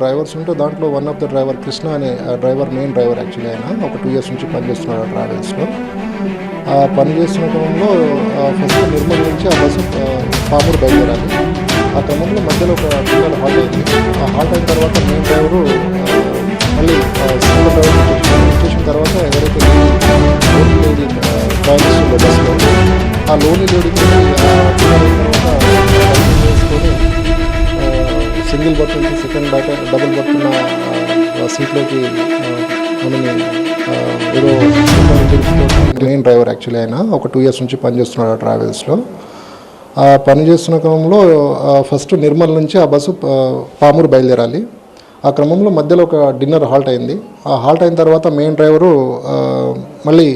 Drivers ఉంటే దాంట్లో one of the driver Krishna అనే డ్రైవర్ మెయిన్ డ్రైవర్ యాక్చువల్లీ ఆయన. ఒక టూ ఇయర్స్ నుంచి పనిచేస్తున్నాడు ఆ ట్రావెల్స్లో. ఆ పని చేస్తున్న క్రమంలో ఫస్ట్ నిర్మల్ నుంచి ఆ బస్సు పాముడు పామూరు బయలుదేరాలి. ఆ క్రమంలో మధ్యలో ఒక పిల్లలు హాల్ట్ అయింది. ఆ హాల్ట్ అయిన తర్వాత మెయిన్ డ్రైవరు మళ్ళీ సింగిల్ డ్రైవర్ చేసిన తర్వాత ఎవరైతే లోన్ లేడీ ప్రయాణిస్తుందో బస్సులో ఆ లోన్ లేడీకి సింగిల్ బర్త్ నుంచి సెకండ్ డబల్ డబుల్ బర్త్ ఉన్న సీట్లోకి ఆమెని ఏదో డ్రైవర్ యాక్చువల్లీ ఆయన. ఒక టూ ఇయర్స్ నుంచి పనిచేస్తున్నాడు ఆ ట్రావెల్స్లో. ఆ పని చేస్తున్న క్రమంలో ఫస్ట్ నిర్మల్ నుంచి ఆ బస్సు పామూరు బయలుదేరాలి. ఆ క్రమంలో మధ్యలో ఒక డిన్నర్ హాల్ట్ అయింది. ఆ హాల్ట్ అయిన తర్వాత మెయిన్ డ్రైవరు మళ్ళీ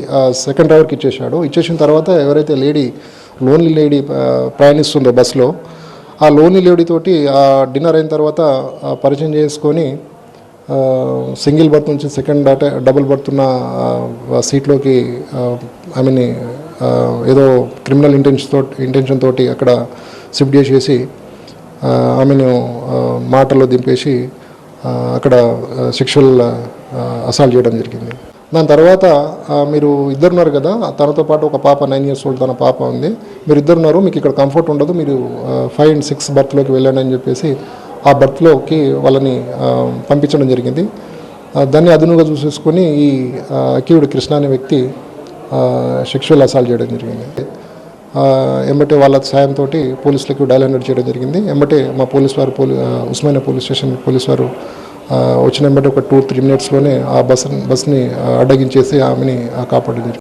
సెకండ్ డ్రైవర్కి ఇచ్చేసాడు ఇచ్చేసిన తర్వాత ఎవరైతే లేడీ లోన్లీ లేడీ ప్రయాణిస్తుందో బస్సులో ఆ లోని లేడీతోటి ఆ డిన్నర్ అయిన తర్వాత పరిచయం చేసుకొని సింగిల్ బర్త్ నుంచి సెకండ్ అటే డబుల్ బర్త్ ఉన్న సీట్లోకి ఐ మీన్ ఏదో క్రిమినల్ ఇంటెన్షన్ తోటి ఇంటెన్షన్ తోటి అక్కడ షిఫ్ట్ చేసేసి ఆమెను మాటల్లో దింపేసి అక్కడ సెక్షువల్ అసాల్ట్ చేయడం జరిగింది. దాని తర్వాత మీరు ఇద్దరున్నారు కదా తనతో పాటు ఒక పాప నైన్ ఇయర్స్ ఓల్డ్ తన పాప ఉంది. మీరు ఇద్దరున్నారు మీకు ఇక్కడ కంఫర్ట్ ఉండదు మీరు ఫైవ్ అండ్ సిక్స్ బర్త్లోకి వెళ్ళండి అని చెప్పేసి ఆ బర్త్లోకి వాళ్ళని పంపించడం జరిగింది. దాన్ని అదునుగా చూసేసుకొని ఈ అకీవుడు కృష్ణ అనే వ్యక్తి సెక్షువల్ అసాల్ట్ చేయడం జరిగింది. ఆ, ఎంబటే వాళ్ళ సాయంతో పోలీసులకు డైల్ హండ్రెడ్ చేయడం జరిగింది. ఎంబటే మా పోలీస్ వారు పోలీ ఉస్మానియా పోలీస్ స్టేషన్ పోలీస్ వారు వచ్చిన బట్టి ఒక టూ త్రీ మినిట్స్లోనే ఆ బస్ బస్ని అడ్డగించేసి ఆమెని కాపాడింది